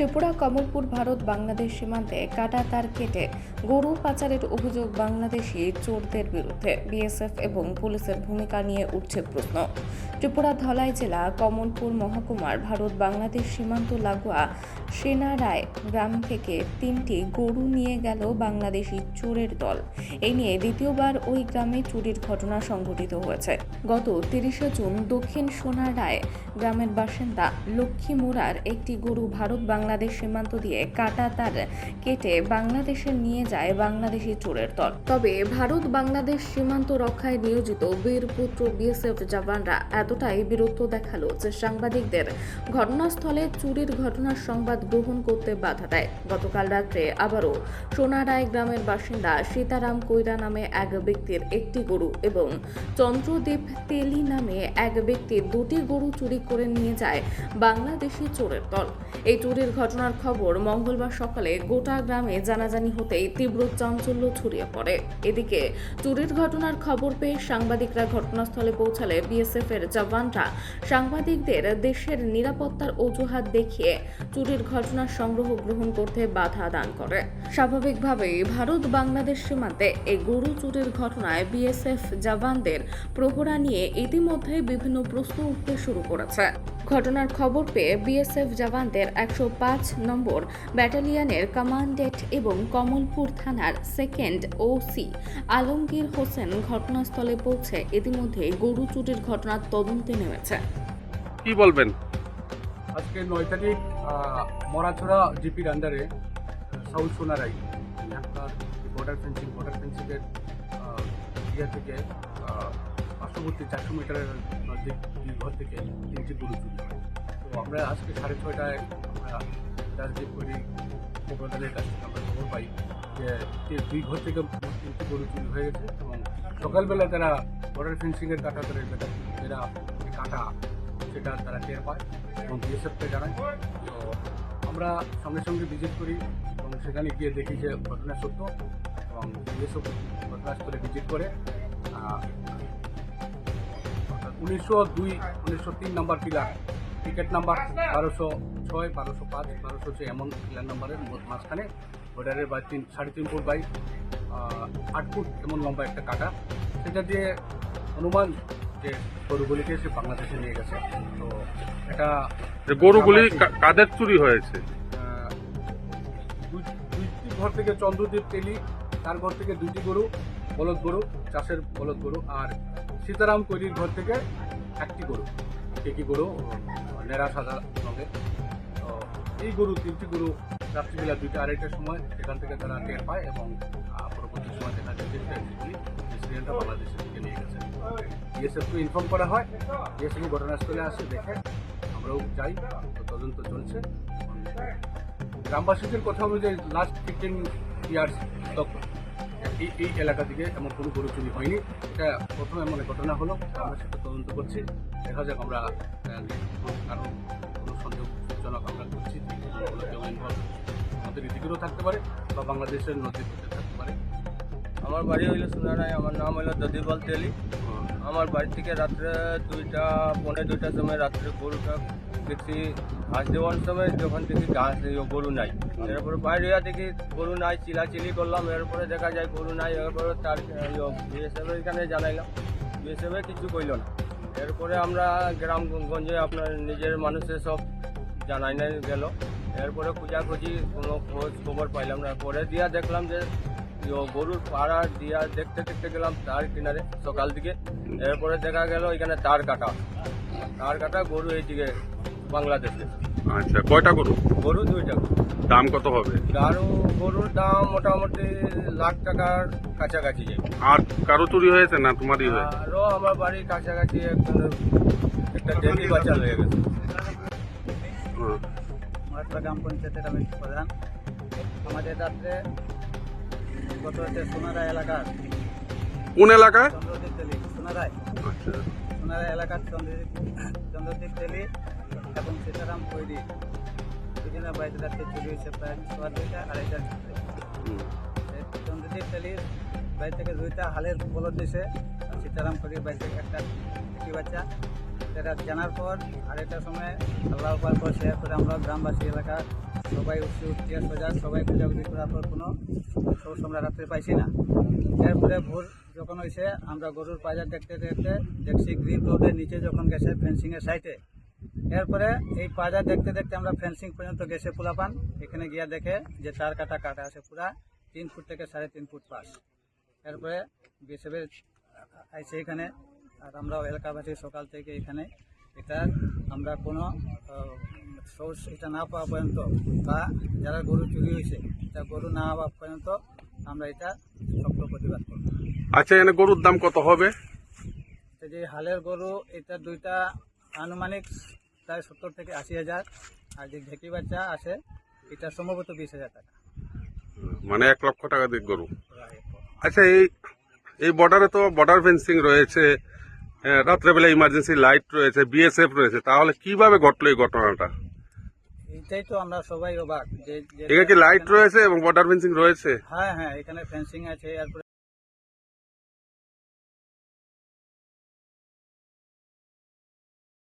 ত্রিপুরা, কমলপুর, ভারত, বাংলাদেশ সীমান্তে কাটা তার কেটে গরু পাচারের অভিযোগ বাংলাদেশি চোরদের বিরুদ্ধে। বিএসএফ এবং পুলিশের ভূমিকা নিয়ে উঠছে প্রশ্ন। ত্রিপুরা, ধলাই জেলা, কমলপুর মহকুমার ভারত, বাংলাদেশ সীমান্ত লাগোয়া সেনারায় গ্রাম থেকে তিনটি গরু নিয়ে গেল বাংলাদেশি চোরের দল। এই নিয়ে দ্বিতীয়বার ওই গ্রামে চুরির ঘটনা সংঘটিত হয়েছে। গত তিরিশে জুন দক্ষিণ সোনারায় গ্রামের বাসিন্দা লক্ষ্মী মুরার একটি গরু ভারত বাংলাদেশ সীমান্ত দিয়ে কাটা তার কেটে বাংলাদেশে নিয়ে যায় বাংলাদেশি চোরের দল। তবে ভারত বাংলাদেশ সীমান্ত রক্ষায় নিয়োজিত বীরপুত্র বিএসএফ জওয়ানরা এতটাই বীরত্ব দেখাল যে সাংবাদিকদের ঘটনাস্থলে চুরির ঘটনার সংবাদ গ্রহণ করতে বাধা দেয়। গতকাল রাত্রে আবারও সোনারায় গ্রামের বাসিন্দা সীতারাম কৈরা নামে এক ব্যক্তির একটি গরু এবং চন্দ্রদেব তেলি নামে এক ব্যক্তির দুটি গরু চুরি করে নিয়ে যায় বাংলাদেশি চোরের দল। এই চুরির ঘটনার খবর মঙ্গলবার সকালে গোটা গ্রামে জানাজানি হতেই তীব্র চাঞ্চল্য ছড়িয়ে পড়ে। এদিকে চুরির ঘটনার খবর পেয়ে সাংবাদিকরা ঘটনাস্থলে পৌঁছালে বিএসএফ এর জওয়ানরা সাংবাদিকদের দেশের নিরাপত্তার অজুহাত দেখিয়ে চুরির ঘটনার সংগ্রহ গ্রহণ করতে বাধা দান করে। স্বাভাবিকভাবেই ভারত বাংলাদেশ সীমান্তে এই গরু চুরির ঘটনায় বিএসএফ জওয়ানদের প্রহরা নিয়ে ইতিমধ্যে বিভিন্ন প্রশ্ন উঠতে শুরু করেছে। ঘটনার খবর পেয়ে বিএসএফ জওয়ানদের একশো পাঁচ নম্বর ব্যাটালিয়নের কমান্ডেন্ট এবং কমলপুর থানার সেকেন্ড ওসি আলমগীর হোসেন ঘটনাস্থলে পৌঁছে ইতিমধ্যে গরু চুরির ঘটনার তদন্তে নেমেছে। কি বলবেন? আজকে নয় তারিখ মরাছড়া জিপির আন্ডারে সাউথ সোনারাই এখানকার বর্ডার ফেন্সিং বর্ডার ফেন্সিংয়ের ইয়ে থেকে পার্শ্ববর্তী চারশো মিটারের নজদিক দুই ঘর থেকে তিনটি গরু চুরি হয়। তো আমরা আজকে সাড়ে ছয়টায় আমরা রাজদীপ করি প্রধানের কাছ থেকে আমরা খবর পাই যে দুই ঘর থেকে তিনটি গরু চুরি হয়ে গেছে এবং সকালবেলা তারা বর্ডার ফেন্সিংয়ের কাটা তারা যেটা যেটা কাটা, সেটা তারা টের পায় এবং বিএসএফকে জানায়। তো আমরা সঙ্গে সঙ্গে ভিজিট করি এবং সেখানে গিয়ে দেখি যে ঘটনা সত্য এবং বিএসএফ ঘটনাস্থলে ভিজিট করে উনিশশো দুই উনিশশো তিন নম্বর পিলার। টিকিট নাম্বার বারোশো ছয় বারোশো পাঁচ বারোশো ছয় এমন পিলার নাম্বারের মাঝখানে। বর্ডারের বাই তিন সাড়ে তিন ফুট বাই আট ফুট এমন লম্বা একটা কাটা। সেটা দিয়ে অনুমান যে গরুগুলিকে সে বাংলাদেশে নিয়ে গেছে। তো এটা যে গরুগুলি কাদের চুরি হয়েছে? দুইটি ঘর থেকে চন্দ্রদ্বীপ তেলি তার ঘর থেকে দুইটি গরু বলদ গরু চাষের বলদ গরু আর সীতারাম কৈরির ঘর থেকে একটি গরু একটি গরু নেড়া সাদা রঙের এই গরু, তিনটি গরু রাত্রিবেলা দুইটা আড়াইটার সময় সেখান থেকে তারা টের পায় এবং পরবর্তী সময় দেখা যাচ্ছে যে ইনসিডেন্টটা বাংলাদেশের দিকে নিয়ে গেছে। বিএসএফকে ইনফর্ম করা হয় বিএসএফ ঘটনাস্থলে আসে, দেখে আমরাও যাই তদন্ত চলছে। গ্রামবাসীদের কথা অনুযায়ী লাস্ট ফিফটিন ইয়ার্স এই এই এলাকা থেকে এমন কোনো গরু চুরি হয়নি। এটা প্রথম এমন ঘটনা হলো, আমরা সেটা তদন্ত করছি। দেখা যাক আমরা আরও কোনো সন্দেহজনক আমরা করছি কেউ involved আমাদের থাকতে পারে বা বাংলাদেশের নদীর থাকতে পারে। আমার বাড়ি হইল সোনারায় আমার নাম হইল দদিবল তেলি। আমার বাড়ি থেকে রাত্রে দুইটা পনেরো দুইটার সময় রাত্রে গরুটা দেখছি ঘাস দেওয়ার সময় যখন দেখি ঘাস গরু নাই। এরপরে বাইরে দেখি গরু নাই, চিলাচিলি করলাম, এরপরে দেখা যায় গরু নাই, এরপরে তার বিএসএফ এখানে জানাইলাম। বিএসএফ কিছু কইল না। এরপরে আমরা গ্রামগঞ্জে আপনার নিজের মানুষের সব জানাই নাই গেল। এরপরে খোঁজাখুঁজি কোনো খোঁজ খবর পাইলাম না। পরে দিয়া দেখলাম যে গরুর পাড়া দিয়া দেখতে দেখতে গেলাম তার কিনারে সকাল দিকে। এরপরে দেখা গেল এখানে তার কাটা। তার কাটা গরু এইদিকে বাংলাদেশে। আচ্ছা কয়টা গরু? গরু দুইটা দাম কত হবে? গারু গরুর দাম মোটামুটি লাখ টাকার কাছাকাছি আর কারও চুরি হয়েছে না তোমারই হয়েছে? আরও আমার বাড়ির কাছাকাছি একটা ডেলি বাচ্চা হয়ে গেছে। মহাত্মা গ্রাম পঞ্চায়েতের আমি প্রধান। আমাদের রাত্রে কোন এলাকায় আচ্ছা। সোনারায় এলাকার চন্দ্রদ্বীপ চন্দ্রদ্বীপ তেলি এবং সীতারাম কৈরি দুজনের বাড়িতে রাত্রে চুরি হয়েছে প্রায় সোয়া দুইটা হুম। চন্দ্রদ্বীপ তেলির বাড়ি থেকে দুইটা হালের বলদ আর সীতারাম কৈরির বাড়ি থেকে একটা একটি বাচ্চা। সেটা জানার পর আড়াইটার সময় আল্লাহ পাক পর শেয়ার করে আমরা গ্রামবাসী এলাকার সবাই উঠছে উঠছে সোজা সবাই খোঁজাখুঁজি করার পর কোনো সোর্স আমরা রাত্রে পাইছি না। এরপরে ভোর যখন হয়েছে আমরা গরুর বাজার দেখতে দেখতে দেখছি গ্রিপ রোডের নিচে যখন গেছে ফেন্সিংয়ের সাইডে এরপরে এই বাজার দেখতে দেখতে আমরা ফেন্সিং পর্যন্ত গেছে পোলাপান। এখানে গিয়া দেখে যে চার কাটা কাটা আছে পুরা তিন ফুট থেকে সাড়ে তিন ফুট পাস এরপরে বিএসএফের আইসে এখানে। আর আমরাও এলাকাবাসী সকাল থেকে এখানে। এটা আমরা কোনো এটা না পাওয়া পর্যন্ত বা যারা গরু চুরি হয়েছে এটা গরু না হওয়া পর্যন্ত আমরা এটা শক্ত প্রতিবাদ করব। আচ্ছা এখানে গরুর দাম কত হবে? তো যে হালের গরু এটা দুইটা আনুমানিক প্রায় সত্তর থেকে আশি হাজার। আর যে ঢেকি বাচ্চা আছে এটা সম্ভবত বিশ হাজার টাকা। মানে এক লক্ষ টাকা দিয়ে গরু। আচ্ছা এই এই বর্ডারে তো বর্ডার ফেন্সিং রয়েছে রাত্রেবেলা ইমার্জেন্সি লাইট রয়েছে বিএসএফ রয়েছে তাহলে কীভাবে ঘটলো এই ঘটনাটা? এইটাই তো আমরা সবাই অবাক যে- এখানে কি লাইট রয়েছে এবং বর্ডার ফেন্সিং রয়েছে। হ্যাঁ হ্যাঁ এখানে ফেন্সিং আছে এরপরে